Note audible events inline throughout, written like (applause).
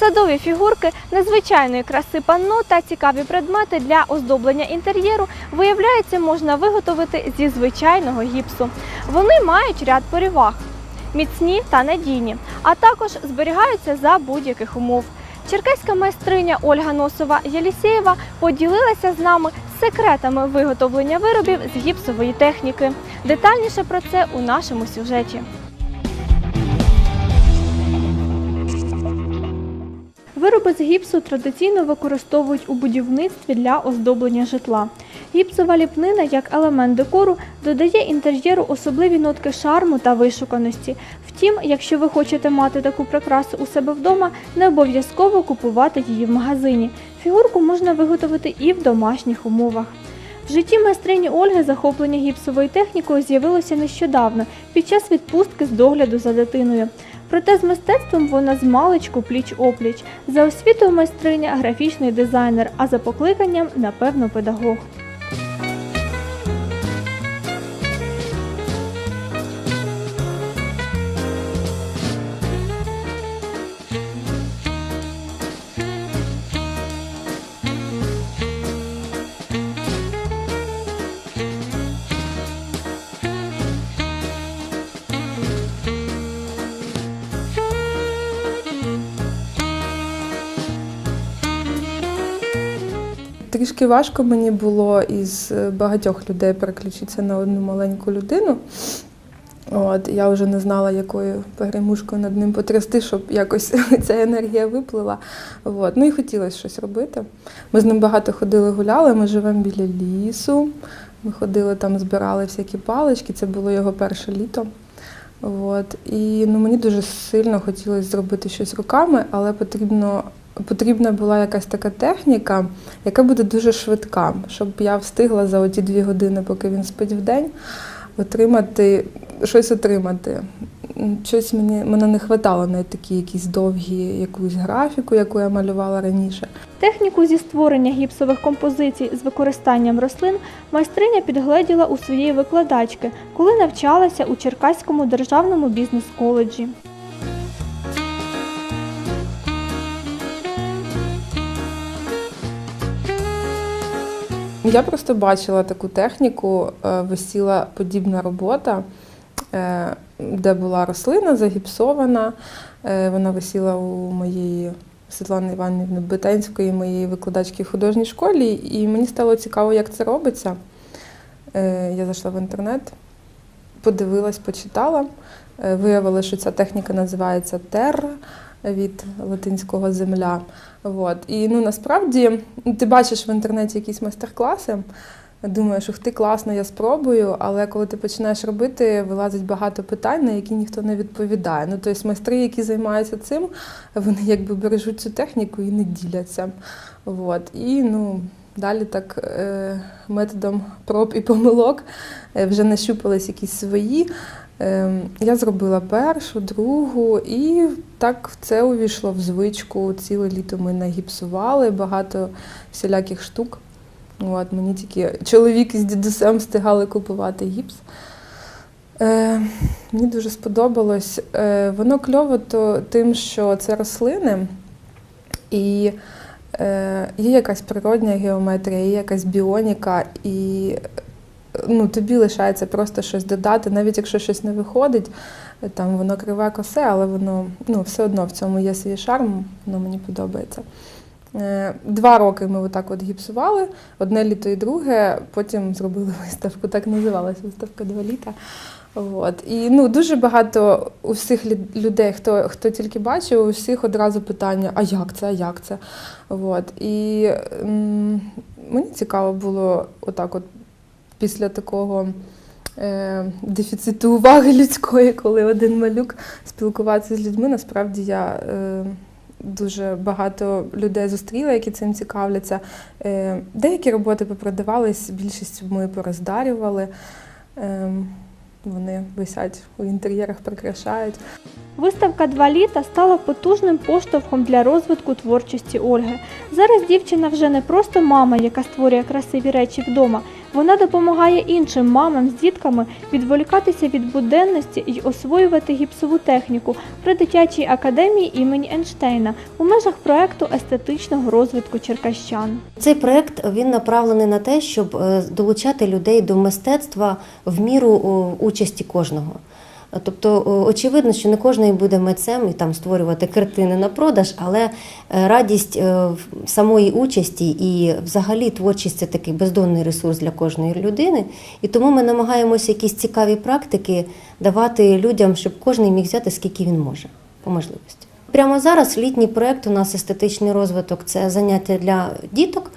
Садові фігурки незвичайної краси панно та цікаві предмети для оздоблення інтер'єру, виявляється, можна виготовити зі звичайного гіпсу. Вони мають ряд переваг міцні та надійні, а також зберігаються за будь-яких умов. Черкаська майстриня Ольга Носова Єлісєєва поділилася з нами секретами виготовлення виробів з гіпсової техніки. Детальніше про це у нашому сюжеті. Вироби з гіпсу традиційно використовують у будівництві для оздоблення житла. Гіпсова ліпнина як елемент декору додає інтер'єру особливі нотки шарму та вишуканості. Втім, якщо ви хочете мати таку прикрасу у себе вдома, не обов'язково купувати її в магазині. Фігурку можна виготовити і в домашніх умовах. В житті майстрині Ольги захоплення гіпсовою технікою з'явилося нещодавно під час відпустки з догляду за дитиною. Проте з мистецтвом вона з маличку пліч-опліч. За освітою майстриня графічний дизайнер, а за покликанням, напевно, педагог. Трішки важко мені було із е, багатьох людей переключитися на одну маленьку людину. От, я вже не знала, якою погремушкою над ним потрясти, щоб якось (laughs) ця енергія виплила. От. Ну і хотілося щось робити. Ми з ним багато ходили, гуляли, ми живемо біля лісу. Ми ходили там, збирали всякі палички, це було його перше літо. От. І ну, мені дуже сильно хотілося зробити щось руками, але потрібно, потрібна була якась така техніка, яка буде дуже швидка, щоб я встигла за оті дві години, поки він спить в день, отримати, щось отримати. Щось мені мене не вистачало на такі якісь довгі якусь графіку, яку я малювала раніше. Техніку зі створення гіпсових композицій з використанням рослин майстриня підгледіла у своєї викладачки, коли навчалася у Черкаському державному бізнес-коледжі. Я просто бачила таку техніку, е, висіла подібна робота, е, де була рослина загіпсована. Е, Вона висіла у моєї Світлани Іванівни Бетенської, моєї викладачки в художній школі, і мені стало цікаво, як це робиться. Я зайшла в інтернет, подивилась, почитала. Виявилося, що ця техніка називається терра від латинського земля. От. І ну, насправді ти бачиш в інтернеті якісь майстер-класи, думаєш, ух ти класно, я спробую, але коли ти починаєш робити, вилазить багато питань, на які ніхто не відповідає. Ну, тобто майстри, які займаються цим, вони якби бережуть цю техніку і не діляться. От. І ну, далі так е, методом проб і помилок е, вже нащупались якісь свої. Ем, Я зробила першу, другу, і так це увійшло в звичку. Ціле літо ми нагіпсували багато всіляких штук. От, мені тільки чоловік із дідусем встигали купувати гіпс. Е, мені дуже сподобалось. Е, воно кльово то, тим, що це рослини, і е, є якась природня геометрія, є якась біоніка, і ну, тобі лишається просто щось додати, навіть якщо щось не виходить, там воно криве косе, але воно ну, все одно в цьому є свій шарм, воно мені подобається. Е, Два роки ми отак от гіпсували, одне літо і друге, потім зробили виставку, так називалася виставка два літа. От. І ну, дуже багато у всіх людей, хто, хто тільки бачив, у всіх одразу питання, а як це, а як це? От. І м, мені цікаво було отак от після такого е, дефіциту уваги людської, коли один малюк спілкуватися з людьми. Насправді я е, дуже багато людей зустріла, які цим цікавляться. Е, деякі роботи попродавались, більшість ми пороздарювали. Е, вони висять у інтер'єрах, прикрашають. Виставка «Два літа стала потужним поштовхом для розвитку творчості Ольги. Зараз дівчина вже не просто мама, яка створює красиві речі вдома. Вона допомагає іншим мамам з дітками відволікатися від буденності і освоювати гіпсову техніку при дитячій академії імені Ейнштейна у межах проекту естетичного розвитку черкащан. Цей проект він направлений на те, щоб е, долучати людей до мистецтва в міру участі кожного. Тобто, очевидно, що не кожен буде митцем і там створювати картини на продаж, але е, радість е, самої участі і взагалі творчість це такий бездонний ресурс для кожної людини. І тому ми намагаємося якісь цікаві практики давати людям, щоб кожен міг взяти скільки він може по можливості. Прямо зараз літній проект у нас естетичний розвиток це заняття для діток.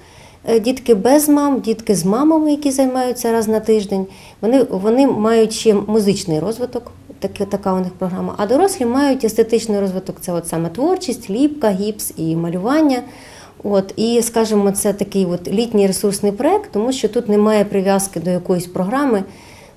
Е, Дітки без мам, дітки з мамами, які займаються раз на тиждень. Вони, вони мають ще музичний розвиток, такі, така у них програма. А дорослі мають естетичний розвиток. Це от саме творчість, ліпка, гіпс і малювання. От, і, скажімо, це такий от літній ресурсний проект, тому що тут немає прив'язки до якоїсь програми,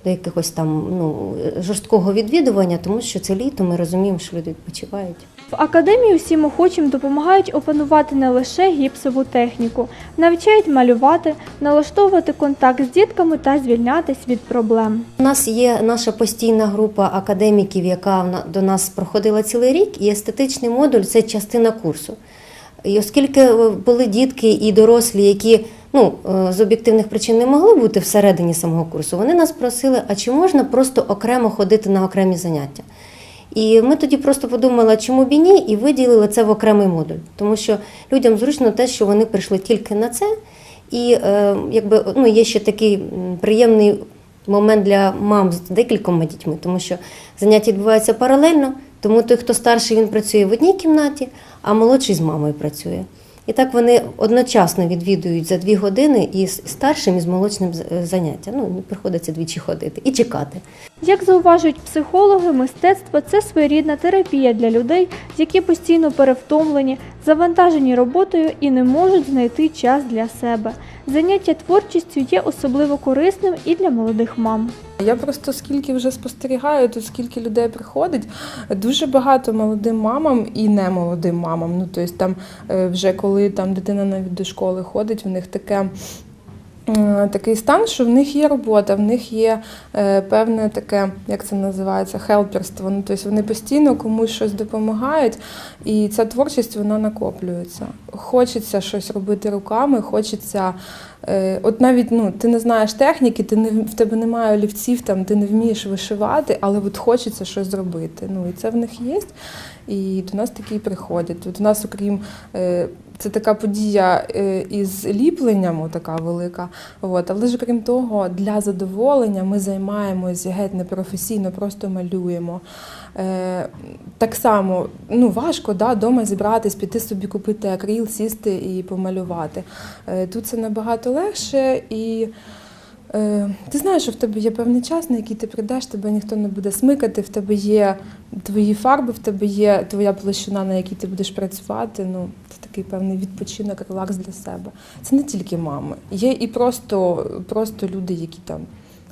до якихось там ну, жорсткого відвідування, тому що це літо, ми розуміємо, що люди відпочивають. В академії усім охочим допомагають опанувати не лише гіпсову техніку, навчають малювати, налаштовувати контакт з дітками та звільнятись від проблем. У нас є наша постійна група академіків, яка до нас проходила цілий рік, і естетичний модуль це частина курсу. І оскільки е, були дітки і дорослі, які ну, е, з об'єктивних причин не могли бути всередині самого курсу, вони нас просили, а чи можна просто окремо ходити на окремі заняття? І ми тоді просто подумали, чому б і ні, і виділили це в окремий модуль. Тому що людям зручно те, що вони прийшли тільки на це. І е, якби ну, є ще такий приємний момент для мам з декількома дітьми, тому що заняття відбуваються паралельно, тому той, хто старший, він працює в одній кімнаті, а молодший з мамою працює. І так вони одночасно відвідують за дві години і з старшим, і з молодшим з- е, заняття. Ну, приходиться двічі ходити і чекати. Як зауважують психологи, мистецтво це своєрідна терапія для людей, які постійно перевтомлені, завантажені роботою і не можуть знайти час для себе. Заняття творчістю є особливо корисним і для молодих мам. Я просто скільки вже спостерігаю, тут скільки людей приходить, дуже багато молодим мамам і не молодим мамам. Ну тобто там е, вже коли там дитина навіть до школи ходить, в них таке. Такий стан, що в них є робота, в них є е, певне таке, як це називається, хелперство. Ну, тобто вони постійно комусь щось допомагають, і ця творчість вона накоплюється. Хочеться щось робити руками, хочеться Е, От навіть ну, ти не знаєш техніки, ти не, в тебе немає олівців, там, ти не вмієш вишивати, але от хочеться щось зробити. Ну, і це в них є. І до нас такі приходять. От у нас, окрім е, це така подія е, із ліпленням, така велика. От, але ж окрім того, для задоволення ми займаємось геть непрофесійно, просто малюємо. Е, так само ну, важко да, дома зібратись, піти собі купити акрил, сісти і помалювати. Е, Тут це набагато легше і. Ти знаєш, що в тебе є певний час, на який ти прийдеш, тебе ніхто не буде смикати, в тебе є твої фарби, в тебе є твоя площина, на якій ти будеш працювати. Ну, це такий певний відпочинок, релакс для себе. Це не тільки мами. Є і просто, просто люди, які там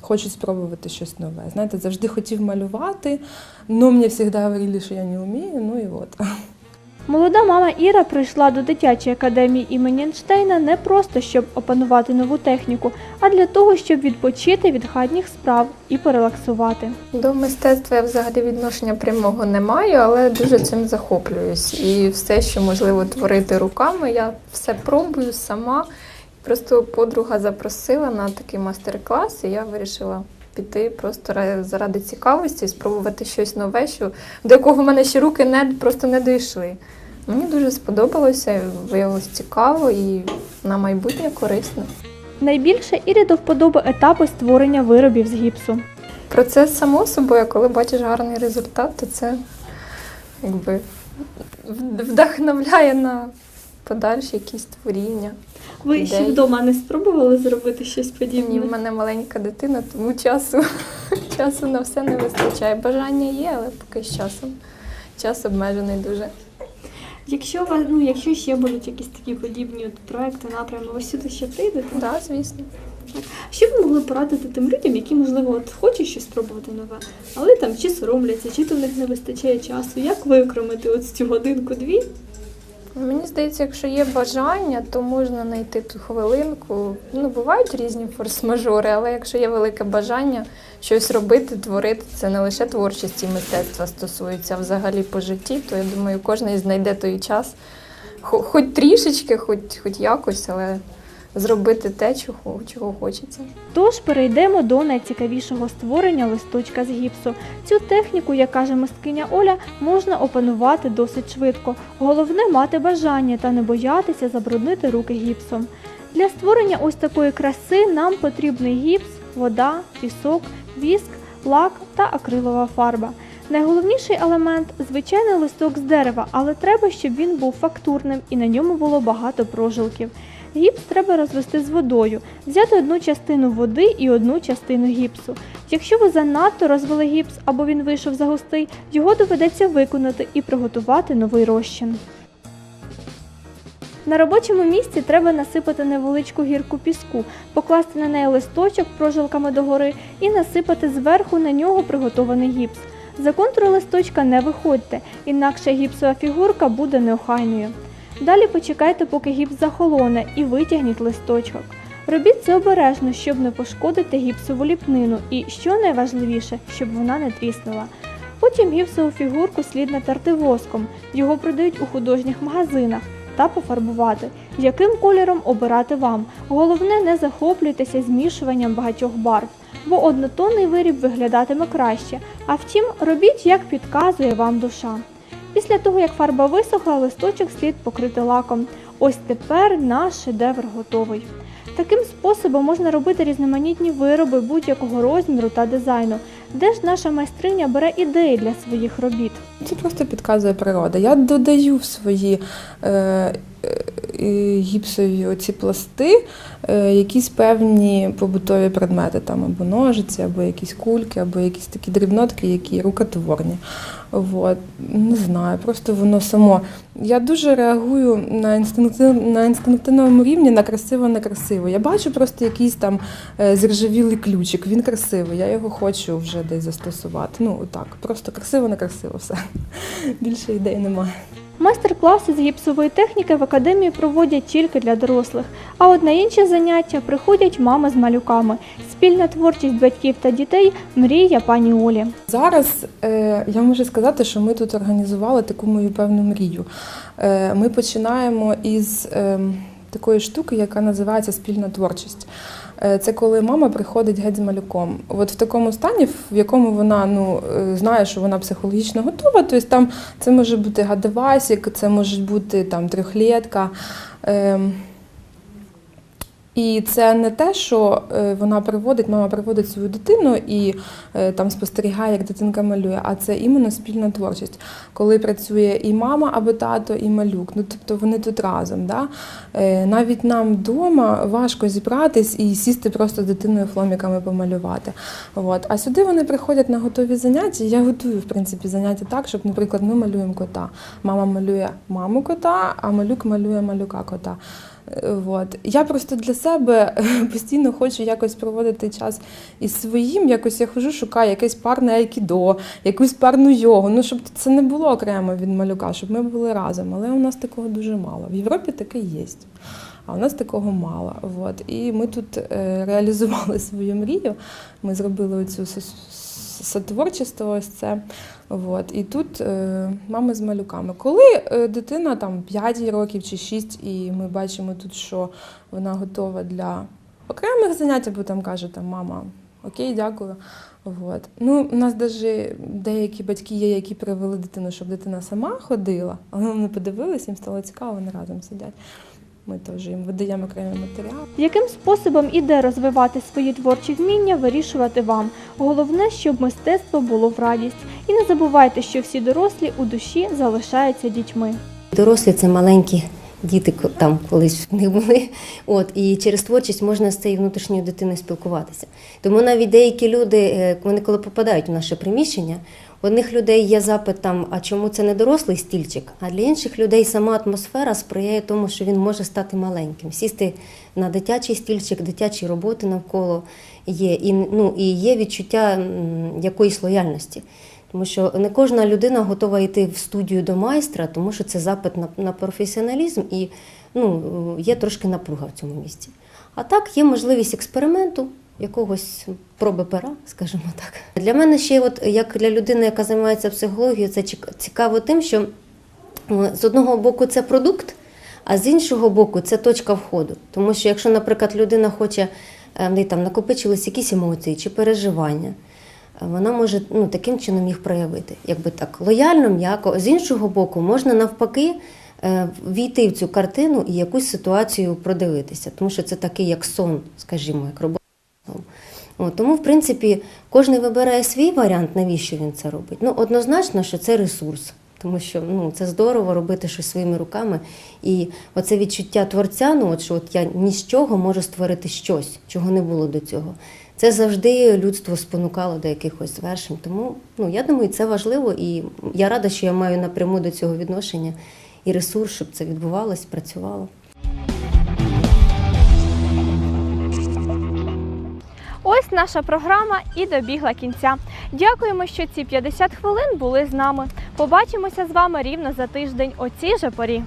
хочуть спробувати щось нове. Знаєте, завжди хотів малювати, але мені завжди говорили, що я не вмію, ну і от. Молода мама Іра прийшла до дитячої академії імені Ейнштейна не просто щоб опанувати нову техніку, а для того, щоб відпочити від хатніх справ і порелаксувати. До мистецтва я взагалі відношення прямого не маю, але дуже цим захоплююсь. І все, що можливо творити руками, я все пробую сама. Просто подруга запросила на такий майстер-клас, і я вирішила піти просто заради цікавості, спробувати щось нове, що, до якого в мене ще руки не, просто не дійшли. Мені дуже сподобалося, виявилось цікаво і на майбутнє корисно. Найбільше Ірі до вподоби етапи створення виробів з гіпсу. Процес само собою, коли бачиш гарний результат, то це якби вдохновляє на подальші якісь творіння. Ви ще вдома не спробували зробити щось подібне? Ні, в мене маленька дитина, тому часу, (laughs) часу на все не вистачає. Бажання є, але поки з часом. Час обмежений дуже. Якщо вас, ну якщо ще будуть якісь такі подібні от проекти, напрями, ви сюди ще прийдете? Так, да, звісно. Що ви могли порадити тим людям, які, можливо, от хочуть щось спробувати нове, але там чи соромляться, чи то в них не вистачає часу? Як викромити от цю годинку-дві Мені здається, якщо є бажання, то можна знайти ту хвилинку. Ну, бувають різні форс-мажори, але якщо є велике бажання щось робити, творити, це не лише творчості і мистецтва стосується, а взагалі по житті, то я думаю, кожен знайде той час, хоч трішечки, хоч, хоч якось, але зробити те, чого, чого хочеться. Тож перейдемо до найцікавішого створення листочка з гіпсу. Цю техніку, як каже мисткиня Оля, можна опанувати досить швидко. Головне мати бажання та не боятися забруднити руки гіпсом. Для створення ось такої краси нам потрібний гіпс, вода, пісок, віск, лак та акрилова фарба. Найголовніший елемент звичайний листок з дерева, але треба, щоб він був фактурним і на ньому було багато прожилків. Гіпс треба розвести з водою, взяти одну частину води і одну частину гіпсу. Якщо ви занадто розвели гіпс або він вийшов загустий, його доведеться виконати і приготувати новий розчин. На робочому місці треба насипати невеличку гірку піску, покласти на неї листочок прожилками догори і насипати зверху на нього приготований гіпс. За контури листочка не виходьте, інакше гіпсова фігурка буде неохайною. Далі почекайте, поки гіпс захолоне, і витягніть листочок. Робіть це обережно, щоб не пошкодити гіпсову ліпнину, і що найважливіше, щоб вона не тріснула. Потім гіпсову фігурку слід натерти воском. Його продають у художніх магазинах та пофарбувати. Яким кольором обирати вам? Головне, не захоплюйтеся змішуванням багатьох барв, бо однотонний виріб виглядатиме краще. А втім, робіть, як підказує вам душа. Після того, як фарба висохла, листочок слід покрити лаком. Ось тепер наш шедевр готовий. Таким способом можна робити різноманітні вироби будь-якого розміру та дизайну. Де ж наша майстриня бере ідеї для своїх робіт? Це просто підказує природа. Я додаю в свої е, е, гіпсові оці пласти е, якісь певні побутові предмети, там або ножиці, або якісь кульки, або якісь такі дрібнотки, які рукотворні. Вот. Не знаю, просто воно само. Я дуже реагую на, інстинктив, на інстинктивному рівні на красиво-некрасиво. Я бачу просто якийсь там зіржавілий ключик, він красивий, я його хочу вже десь застосувати. Ну, так, просто красиво-некрасиво все. (laughs) Більше ідей немає. Майстер-класи з гіпсової техніки в академії проводять тільки для дорослих, а от на інші заняття приходять мами з малюками. Спільна творчість батьків та дітей мрія пані Олі. Зараз е, я можу сказати, що ми тут організували таку мою певну мрію. Е, ми починаємо із е, такої штуки, яка називається спільна творчість. Е, Це коли мама приходить геть з малюком. От в такому стані, в якому вона ну, е, знає, що вона психологічно готова. Тобто там це може бути гадавасік, це може бути там трьохлітка. І це не те, що е, вона приводить, мама приводить свою дитину і е, там спостерігає, як дитинка малює, а це іменно спільна творчість, коли працює і мама або тато, і малюк. Ну тобто вони тут разом. Да? Е, Навіть нам вдома важко зібратись і сісти просто з дитиною фломіками помалювати. От. А сюди вони приходять на готові заняття. Я готую в принципі заняття так, щоб, наприклад, ми малюємо кота. Мама малює маму кота, а малюк малює малюка кота. От. Я просто для себе (laughs) постійно хочу якось проводити час із своїм. Якось я хожу, шукаю якесь парне айкідо, якусь парну йогу. Ну, щоб це не було окремо від малюка, щоб ми були разом. Але у нас такого дуже мало. В Європі таке є. А у нас такого мало. От. І ми тут е, реалізували (laughs) свою мрію. Ми зробили с- сотворчество, ось це. От. І тут е, мами з малюками. Коли е, дитина там 5 років чи 6, і ми бачимо тут, що вона готова для окремих занять, або там каже, там, мама, окей, дякую. От. Ну, у нас навіть деякі батьки є, які привели дитину, щоб дитина сама ходила, але вони подивилися, їм стало цікаво, вони разом сидять. Ми теж їм видаємо окремий матеріал. Яким способом і де розвивати свої творчі вміння, вирішувати вам. Головне, щоб мистецтво було в радість. І не забувайте, що всі дорослі у душі залишаються дітьми. Дорослі це маленькі діти там колись в них були. От і через творчість можна з цією внутрішньою дитиною спілкуватися. Тому навіть деякі люди, е, вони коли попадають в наше приміщення, одних людей є запит там, а чому це не дорослий стільчик? А для інших людей сама атмосфера сприяє тому, що він може стати маленьким, сісти на дитячий стільчик, дитячі роботи навколо є. І, ну, і є відчуття якоїсь лояльності. Тому що не кожна людина готова йти в студію до майстра, тому що це запит на, на професіоналізм і ну, є трошки напруга в цьому місці. А так є можливість експерименту, якогось проби пера, скажімо так. Для мене ще, от як для людини, яка займається психологією, це цікаво тим, що з одного боку це продукт, а з іншого боку це точка входу. Тому що якщо, наприклад, людина хоче, е, там накопичились якісь емоції чи переживання, е, вона може ну, таким чином їх проявити. Якби так, лояльно, м'яко. З іншого боку, можна навпаки е, війти в цю картину і якусь ситуацію продивитися, тому що це такий як сон, скажімо, як робота. От, тому, в принципі, кожен вибирає свій варіант, навіщо він це робить. Ну, однозначно, що це ресурс, тому що ну, це здорово робити щось своїми руками. І оце відчуття творця, ну, от, що от я ні з чого можу створити щось, чого не було до цього. Це завжди людство спонукало до якихось звершень. Тому ну, я думаю, це важливо, і я рада, що я маю напряму до цього відношення і ресурс, щоб це відбувалось, працювало. Ось наша програма і добігла кінця. Дякуємо, що ці 50 хвилин були з нами. Побачимося з вами рівно за тиждень о цій же порі.